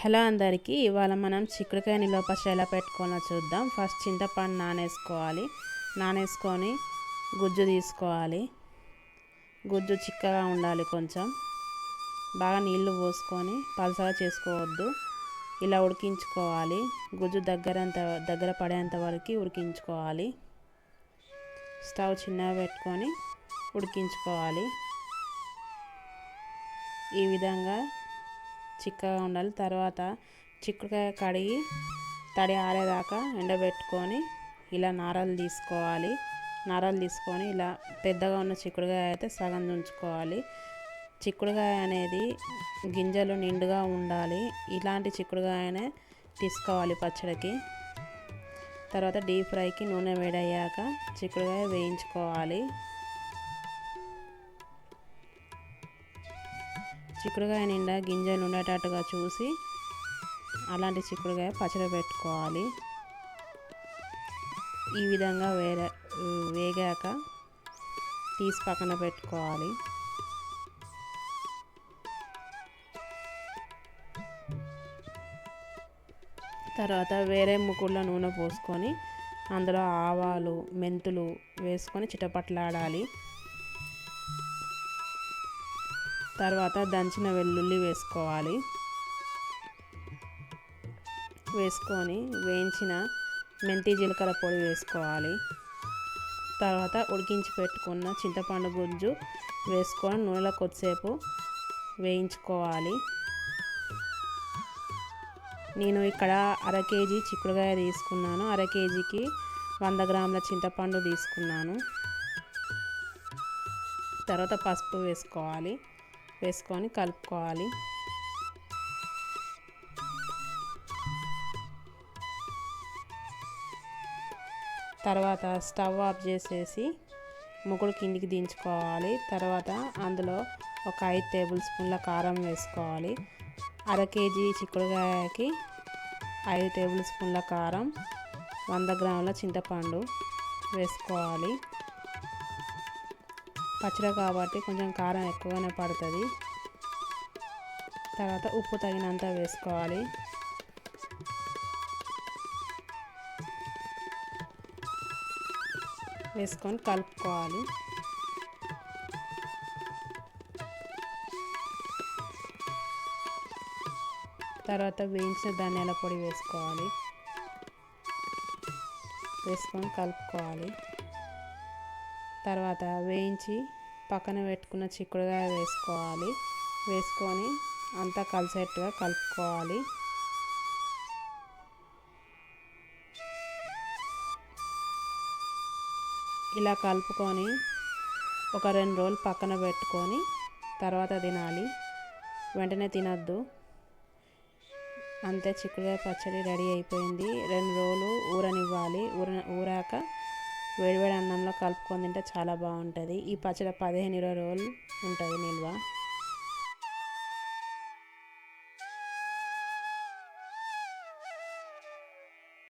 Hello అందరికీ ఇవాళ మనం చిక్కుడుకాయ నిల్వ పచ్చడి ఎలా పెట్టుకోవాలో చూద్దాం. ఫస్ట్ చింతపండు నానేసుకోవాలి. నానేసుకొని గుజ్జు తీసుకోవాలి. గుజ్జు చిక్కగా ఉండాలి కొంచెం. బాగా నీళ్ళు పోసుకొని పలసగా చేసుకోవద్దు. ఇలా ఉడికించుకోవాలి. గుజ్జు దగ్గరంత దగ్గర పడేంత వరకు ఉడికించుకోవాలి. స్టవ్ చిన్నగా పెట్టుకొని ఉడికించుకోవాలి. ఈ విధంగా చిక్కగా ఉండాలి. తర్వాత చిక్కుడుకాయ కడిగి తడి ఆరేదాకా ఎండబెట్టుకొని ఇలా నారలు తీసుకోవాలి. నారలు తీసుకొని ఇలా పెద్దగా ఉన్న చిక్కుడుకాయ అయితే సగం ఉంచుకోవాలి చిక్కుడుకాయ అనేది గింజలు నిండుగా ఉండాలి. ఇలాంటి చిక్కుడుకాయనే తీసుకోవాలి పచ్చడికి. తర్వాత డీప్ ఫ్రైకి నూనె వేడయ్యాక చిక్కుడుకాయ వేయించుకోవాలి. చిక్కుడుకాయ నిండా గింజలు ఉండేటట్టుగా చూసి అలాంటి చిక్కుడుకాయ పచ్చడి పెట్టుకోవాలి. ఈ విధంగా వేరే వేగాక తీసి పక్కన పెట్టుకోవాలి. తర్వాత వేరే ముక్కుల్లో నూనె పోసుకొని అందులో ఆవాలు మెంతులు వేసుకొని చిటపట్లాడాలి. తర్వాత దంచిన వెల్లుల్లి వేసుకోవాలి. వేసుకొని వేయించిన మెంతి జీలకర్ర పొడి వేసుకోవాలి. తర్వాత ఉడికించి పెట్టుకున్న చింతపండు గుజ్జు వేసుకొని నూనెలో కొద్దిసేపు వేయించుకోవాలి. నేను ఇక్కడ అర కేజీ చిక్కుడుకాయ తీసుకున్నాను. అర కేజీకి వంద గ్రాముల చింతపండు తీసుకున్నాను. తర్వాత పసుపు వేసుకోవాలి. వేసుకొని కలుపుకోవాలి. తర్వాత స్టవ్ ఆఫ్ చేసేసి ముగ్గుడు కిందికి దించుకోవాలి. తర్వాత అందులో ఒక ఐదు టేబుల్ స్పూన్ల కారం వేసుకోవాలి. అర కేజీ చిక్కుడుకాయకి ఐదు టేబుల్ స్పూన్ల కారం వంద గ్రాముల చింతపండు వేసుకోవాలి. పచ్చడి కాబట్టి కొంచెం కారం ఎక్కువగానే పడుతుంది. తర్వాత ఉప్పు తగినంత వేసుకోవాలి. వేసుకొని కలుపుకోవాలి. తర్వాత వేయించిన ధనియాల పొడి వేసుకోవాలి. వేసుకొని కలుపుకోవాలి. తర్వాత వేయించి పక్కన పెట్టుకున్న చిక్కుడుగా వేసుకోవాలి. వేసుకొని అంతా కలిసేట్టుగా కలుపుకోవాలి. ఇలా కలుపుకొని ఒక రెండు రోజులు పక్కన పెట్టుకొని తర్వాత తినాలి. వెంటనే తినద్దు. అంతే చిక్కుడుకాయ పచ్చడి రెడీ అయిపోయింది. రెండు రోజులు ఊరనివ్వాలి. ఊర ఊరాక వేడివేడి అన్నంలో కలుపుకొని తింటే చాలా బాగుంటుంది. ఈ పచ్చడి పదిహేను ఇరవై రోజులు ఉంటుంది నిల్వ.